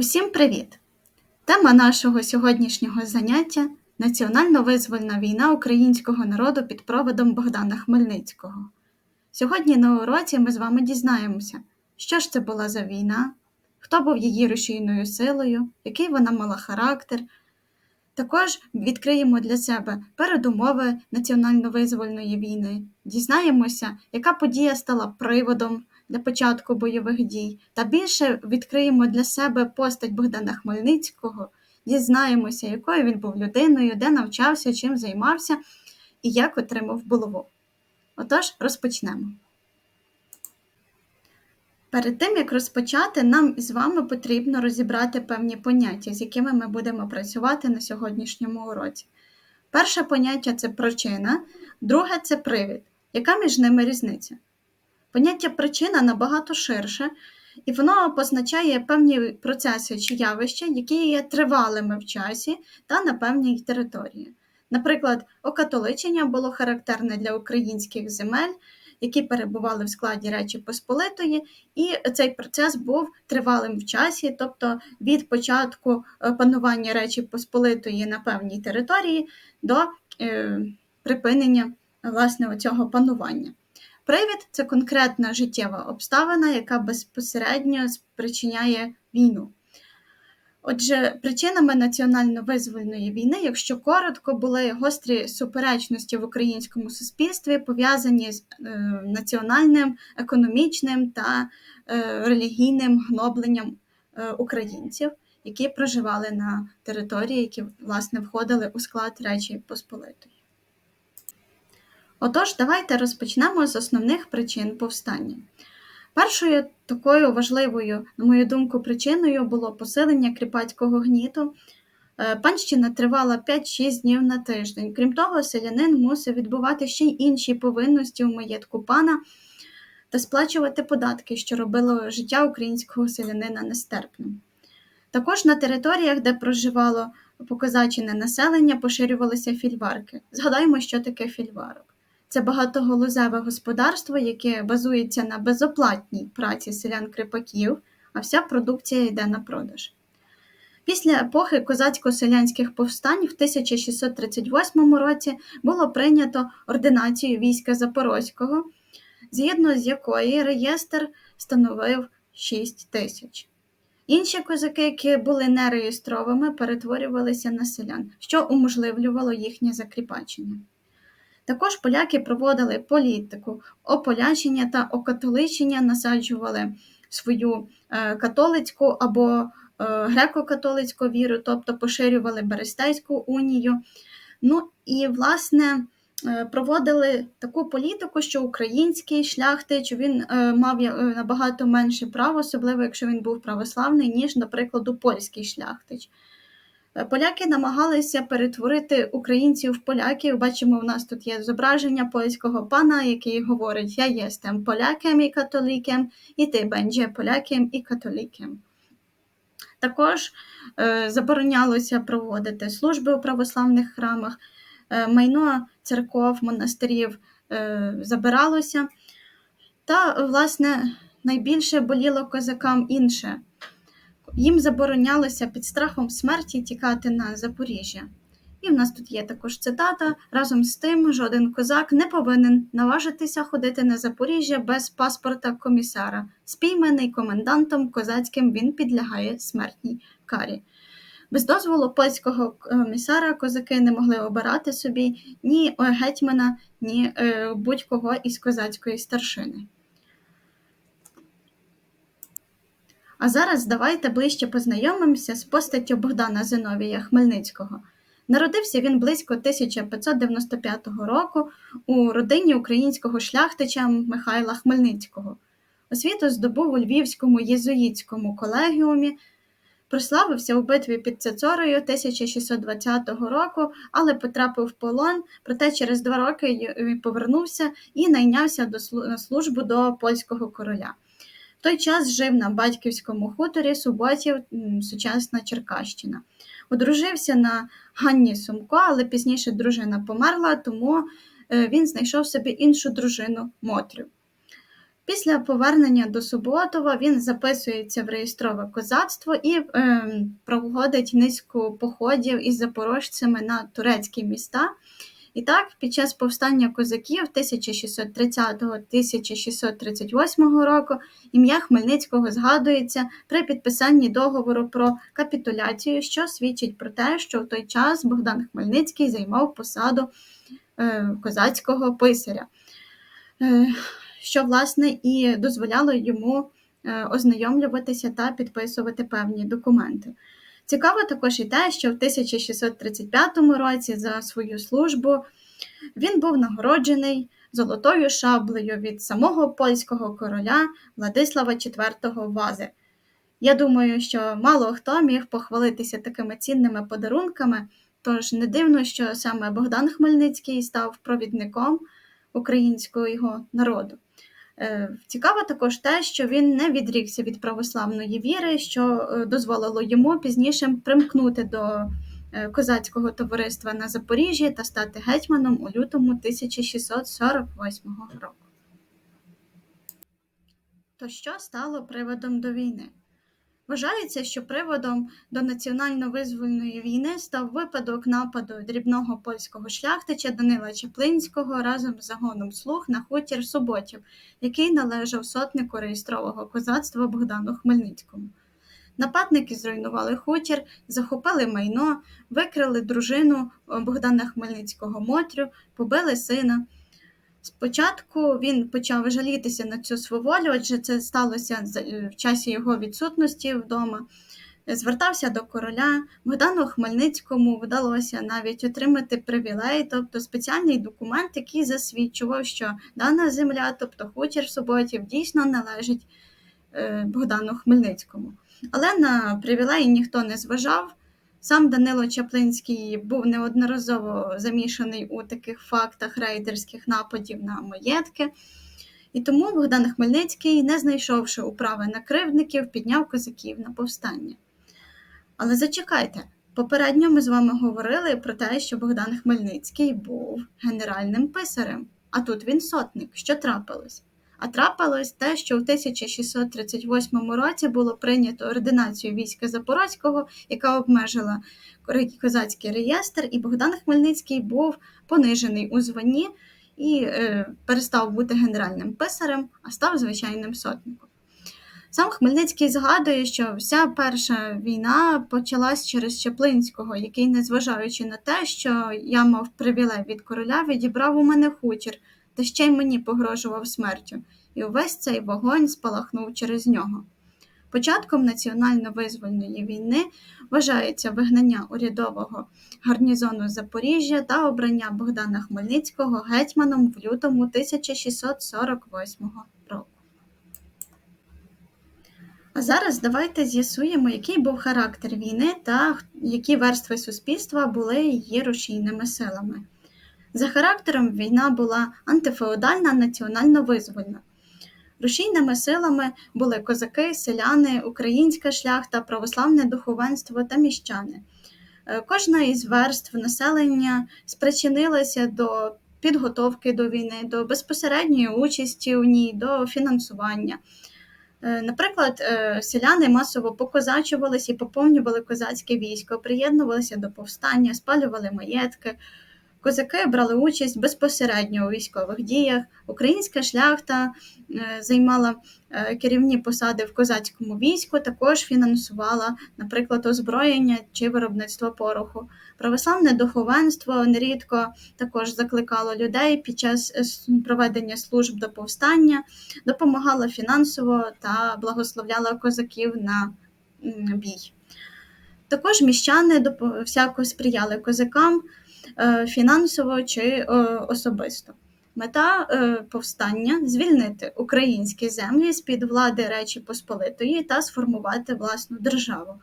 Усім привіт! Тема нашого сьогоднішнього заняття національно-визвольна війна українського народу під проводом Богдана Хмельницького. Сьогодні на уроці ми з вами дізнаємося, що ж це була за війна, хто був її рушійною силою, який вона мала характер. Також відкриємо для себе передумови національно-визвольної війни, дізнаємося, яка подія стала приводом для початку бойових дій, та більше відкриємо для себе постать Богдана Хмельницького, дізнаємося, якою він був людиною, де навчався, чим займався і як отримав булаву. Отож, розпочнемо. Перед тим, як розпочати, нам з вами потрібно розібрати певні поняття, з якими ми будемо працювати на сьогоднішньому уроці. Перше поняття це причина, друге це привід. Яка між ними різниця? Поняття причина набагато ширше, і воно позначає певні процеси чи явища, які є тривалими в часі та на певній території. Наприклад, окатоличення було характерне для українських земель, які перебували в складі Речі Посполитої, і цей процес був тривалим в часі, тобто від початку е, панування Речі Посполитої на певній території до е, припинення власне цього панування. Привід це конкретна життєва обставина, яка безпосередньо спричиняє війну. Отже, причинами національно-визвольної війни, якщо коротко, були гострі суперечності в українському суспільстві, пов'язані з е, національним, економічним та е, релігійним гнобленням е, українців, які проживали на території, які власне входили у склад Речі Посполитої. Отож, давайте розпочнемо з основних причин повстання. Першою такою важливою, на мою думку, причиною було посилення кріпацького гніту. Е, панщина тривала 5-6 днів на тиждень. Крім того, селянин мусив відбувати ще й інші повинності у маєтку пана та сплачувати податки, що робило життя українського селянина нестерпним. Також на територіях, де проживало покозачене населення, поширювалися фільварки. Згадаємо, що таке фільварок. Це багатоголузеве господарство, яке базується на безоплатній праці селян-кріпаків, а вся продукція йде на продаж. Після епохи козацько-селянських повстань в 1638 році було прийнято ординацію війська Запорозького, згідно з якої реєстр становив 6 тисяч. Інші козаки, які були нереєстровими, перетворювалися на селян, що уможливлювало їхнє закріпачення. Також поляки проводили політику ополячення та окатоличення, насаджували свою е, католицьку або е, греко-католицьку віру, тобто поширювали Берестейську унію. Ну і, власне, е, проводили таку політику, що український шляхтич він мав набагато менше прав, особливо якщо він був православний, ніж, наприклад, польський шляхтич. Е, поляки намагалися перетворити українців в поляків. Бачимо, у нас тут є зображення польського пана, який говорить: Я єстем поляком і католіком, і ти бенже поляком і католіком. Також е, заборонялося проводити служби у православних храмах, е, майно церков, монастирів забиралося. Та, власне, найбільше боліло козакам інше. Їм заборонялося під страхом смерті тікати на Запоріжжя. І в нас тут є також цитата: разом з тим, жоден козак не повинен наважитися ходити на Запоріжжя без паспорта комісара. Спійманий комендантом козацьким він підлягає смертній карі. Без дозволу польського комісара козаки не могли обирати собі ні гетьмана, ні е, будь-кого із козацької старшини. А зараз давайте ближче познайомимося з постаттю Богдана Зиновія Хмельницького. Народився він близько 1595 року у родині українського шляхтича Михайла Хмельницького. Освіту здобув у Львівському єзуїтському колегіумі, прославився у битві під Цецорою 1620 року, але потрапив в полон, проте через два роки повернувся і найнявся на службу до польського короля. В той час жив на батьківському хуторі Суботів, сучасна Черкащина. Одружився на Ганні Сумко, але пізніше дружина померла, тому е, він знайшов собі іншу дружину Мотрю. Після повернення до Суботова він записується в реєстрове козацтво і е, проводить низку походів із запорожцями на турецькі міста. І так, під час повстання козаків 1630-1638 року ім'я Хмельницького згадується при підписанні договору про капітуляцію, що свідчить про те, що в той час Богдан Хмельницький займав посаду е, козацького писаря. Е, що власне і дозволяло йому е, ознайомлюватися та підписувати певні документи. Цікаво також і те, що в 1635 році за свою службу він був нагороджений золотою шаблею від самого польського короля Владислава IV Вази. Я думаю, що мало хто міг похвалитися такими цінними подарунками, тож не дивно, що саме Богдан Хмельницький став провідником українського народу. Е, цікаво також те, що він не відрікся від православної віри, що е, дозволило йому пізніше примкнути до е, козацького товариства на Запоріжжі та стати гетьманом у лютому 1648 року. То що стало приводом до війни? Вважається, що приводом до національно-визвольної війни став випадок нападу дрібного польського шляхтича Данила Чаплинського разом з загоном слуг на хутір Суботів, який належав сотнику реєстрового козацтва Богдану Хмельницькому. Нападники зруйнували хутір, захопили майно, викрили дружину Богдана Хмельницького Мотрю, побили сина. Спочатку він почав жалітися на цю сваволю, адже це сталося в часі його відсутності вдома. Звертався до короля. Богдану Хмельницькому вдалося навіть отримати привілей, тобто спеціальний документ, який засвідчував, що дана земля, тобто хутір Суботів, дійсно належить е, Богдану Хмельницькому. Але на привілеї ніхто не зважав. Сам Данило Чаплинський був неодноразово замішаний у таких фактах рейдерських нападів на маєтки, і тому Богдан Хмельницький, не знайшовши управи на кривдників, підняв козаків на повстання. Але зачекайте, попередньо ми з вами говорили про те, що Богдан Хмельницький був генеральним писарем, а тут він сотник. Що трапилось? А трапилось те, що в 1638 році було прийнято ординацію війська Запорозького, яка обмежила козацький реєстр, і Богдан Хмельницький був понижений у званні і е, перестав бути генеральним писарем, а став звичайним сотником. Сам Хмельницький згадує, що вся перша війна почалась через Чаплинського, який, незважаючи на те, що я мав привілей від короля, відібрав у мене хутір та ще й мені погрожував смертю, і увесь цей вогонь спалахнув через нього. Початком національно-визвольної війни вважається вигнання урядового гарнізону Запоріжжя та обрання Богдана Хмельницького гетьманом в лютому 1648 року. А зараз давайте з'ясуємо, який був характер війни та які верстви суспільства були її рушійними силами. За характером війна була антифеодальна, національно-визвольна. Рушійними силами були козаки, селяни, українська шляхта, православне духовенство та міщани. Е, кожна із верств населення спричинилася до підготовки до війни, до безпосередньої участі у ній, до фінансування. Е, наприклад, е, селяни масово покозачувалися і поповнювали козацьке військо, приєднувалися до повстання, спалювали маєтки. Козаки брали участь безпосередньо у військових діях. Українська шляхта е, займала е, керівні посади в козацькому війську, також фінансувала, наприклад, озброєння чи виробництво пороху. Православне духовенство нерідко також закликало людей під час е, проведення служб до повстання, допомагало фінансово та благословляла козаків на бій. Також міщани всяко сприяли козакам. Е, фінансово чи е, особисто. Мета е, повстання звільнити українські землі з під влади Речі Посполитої та сформувати власну державу.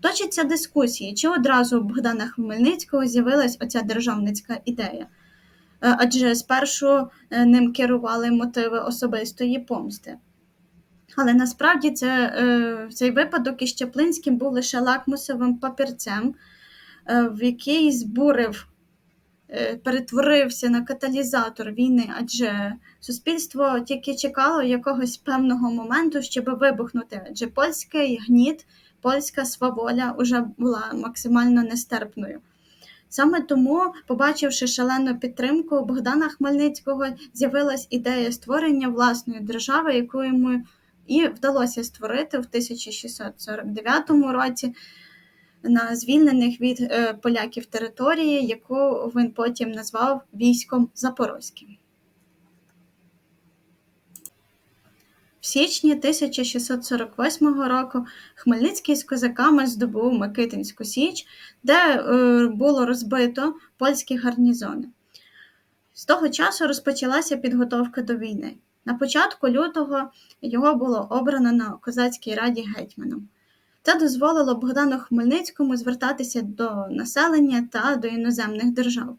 Точаться дискусії, чи одразу у Богдана Хмельницького з'явилась оця державницька ідея, адже спершу ним керували мотиви особистої помсти. Але насправді це, цей випадок із Чаплинським був лише лакмусовим папірцем, в який збурив перетворився на каталізатор війни, адже суспільство тільки чекало якогось певного моменту, щоб вибухнути, адже польський гніт, польська сваволя вже була максимально нестерпною. Саме тому, побачивши шалену підтримку Богдана Хмельницького, з'явилась ідея створення власної держави, яку йому і вдалося створити в 1649 році на звільнених від е, поляків території, яку він потім назвав військом Запорозьким. В січні 1648 року Хмельницький з козаками здобув Микитинську Січ, де е, було розбито польські гарнізони. З того часу розпочалася підготовка до війни. На початку лютого його було обрано на козацькій раді гетьманом. Це дозволило Богдану Хмельницькому звертатися до населення та до іноземних держав.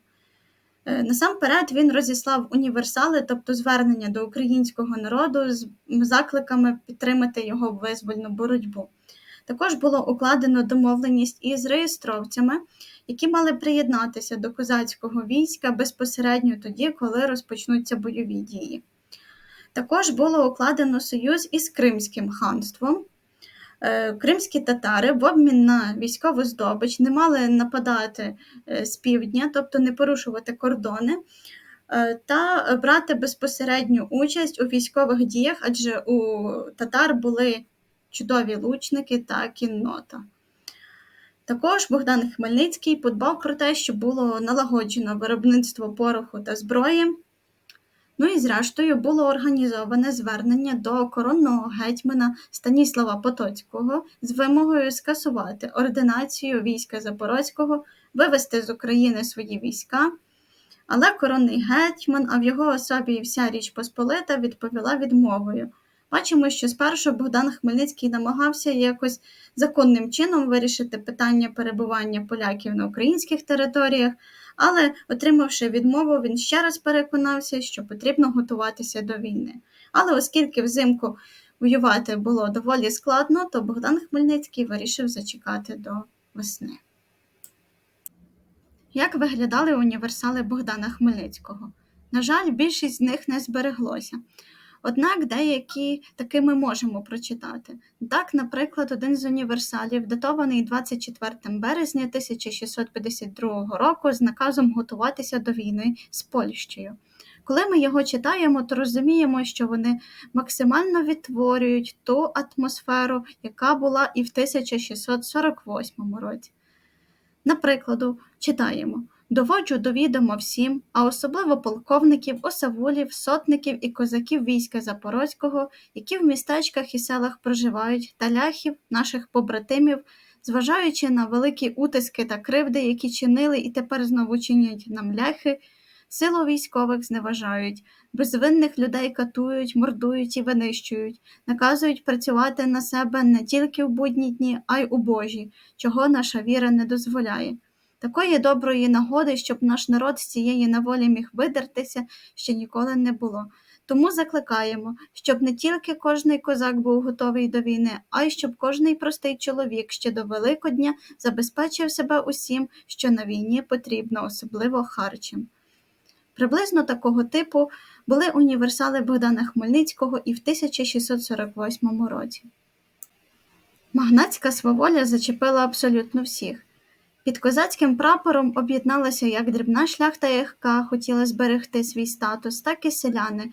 Е, насамперед він розіслав універсали, тобто звернення до українського народу з закликами підтримати його визвольну боротьбу. Також було укладено домовленість із реєстровцями, які мали приєднатися до козацького війська безпосередньо тоді, коли розпочнуться бойові дії. Також було укладено союз із Кримським ханством. Е, кримські татари в обмін на військову здобич не мали нападати е, з півдня, тобто не порушувати кордони, е, та брати безпосередню участь у військових діях, адже у татар були чудові лучники та кіннота. Також Богдан Хмельницький подбав про те, щоб було налагоджено виробництво пороху та зброї. Ну і зрештою було організоване звернення до коронного гетьмана Станіслава Потоцького з вимогою скасувати ординацію війська Запорозького, вивести з України свої війська. Але коронний гетьман, а в його особі і вся Річ Посполита відповіла відмовою. Бачимо, що спершу Богдан Хмельницький намагався якось законним чином вирішити питання перебування поляків на українських територіях, але, отримавши відмову, він ще раз переконався, що потрібно готуватися до війни. Але оскільки взимку воювати було доволі складно, то Богдан Хмельницький вирішив зачекати до весни. Як виглядали універсали Богдана Хмельницького? На жаль, більшість з них не збереглося. Однак деякі таки ми можемо прочитати. Так, наприклад, один з універсалів, датований 24 березня 1652 року, з наказом готуватися до війни з Польщею. Коли ми його читаємо, то розуміємо, що вони максимально відтворюють ту атмосферу, яка була і в 1648 році. Наприклад, читаємо. Доводжу до відома всім, а особливо полковників, осавулів, сотників і козаків війська Запорозького, які в містечках і селах проживають, та ляхів, наших побратимів, зважаючи на великі утиски та кривди, які чинили і тепер знову чинять нам ляхи, силу військових зневажають, безвинних людей катують, мордують і винищують, наказують працювати на себе не тільки в будні дні, а й у Божі, чого наша віра не дозволяє. Такої доброї нагоди, щоб наш народ з цієї неволі міг видертися, ще ніколи не було. Тому закликаємо, щоб не тільки кожний козак був готовий до війни, а й щоб кожний простий чоловік ще до Великодня забезпечив себе усім, що на війні потрібно, особливо харчем. Приблизно такого типу були універсали Богдана Хмельницького і в 1648 році. Магнатська сваволя зачепила абсолютно всіх. Під козацьким прапором об'єдналася як дрібна шляхта, яка хотіла зберегти свій статус, так і селяни.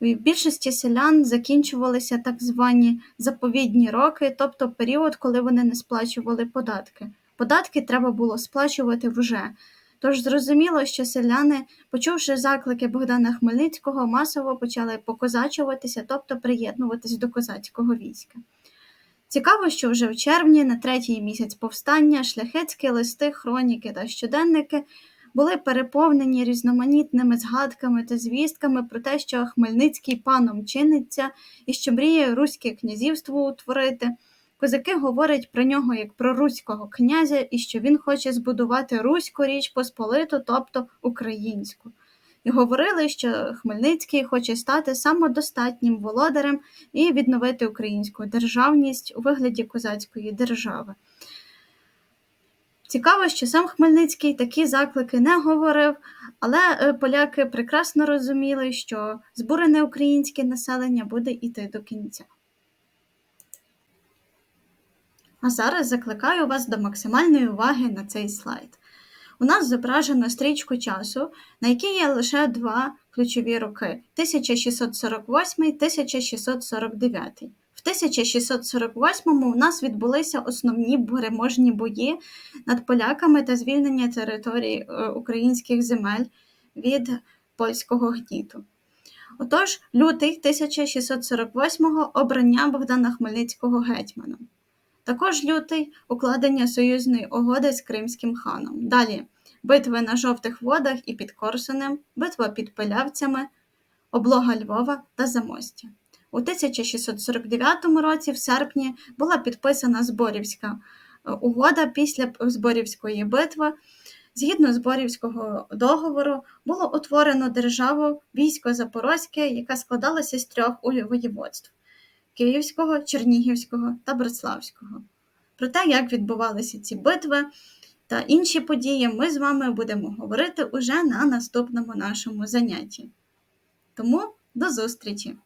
В більшості селян закінчувалися так звані заповідні роки, тобто період, коли вони не сплачували податки. Податки треба було сплачувати вже. Тож зрозуміло, що селяни, почувши заклики Богдана Хмельницького, масово почали покозачуватися, тобто приєднуватись до козацького війська. Цікаво, що вже в червні, на третій місяць повстання, шляхетські листи, хроніки та щоденники були переповнені різноманітними згадками та звістками про те, що Хмельницький паном чиниться і що мріє Руське князівство утворити. Козаки говорять про нього як про руського князя і що він хоче збудувати Руську річ Посполиту, тобто українську і говорили, що Хмельницький хоче стати самодостатнім володарем і відновити українську державність у вигляді козацької держави. Цікаво, що сам Хмельницький такі заклики не говорив, але е, поляки прекрасно розуміли, що збурене українське населення буде йти до кінця. А зараз закликаю вас до максимальної уваги на цей слайд. У нас зображено стрічку часу, на якій є лише два ключові роки 1648-1649. В 1648 у нас відбулися основні переможні бої над поляками та звільнення територій е, українських земель від польського гніту. Отож, лютий 1648-го обрання Богдана Хмельницького гетьманом. Також лютий укладення союзної угоди з Кримським ханом. Далі битви на жовтих водах і під Корсунем, битва під Пилявцями, облога Львова та Замостя. У 1649 році, в серпні, була підписана Зборівська е, угода після Зборівської битви. Згідно Зборівського договору було утворено державу військо Запорозьке, яка складалася з трьох воєводств Київського, Чернігівського та Братславського. Про те, як відбувалися ці битви та інші події, ми з вами будемо говорити уже на наступному нашому занятті. Тому до зустрічі!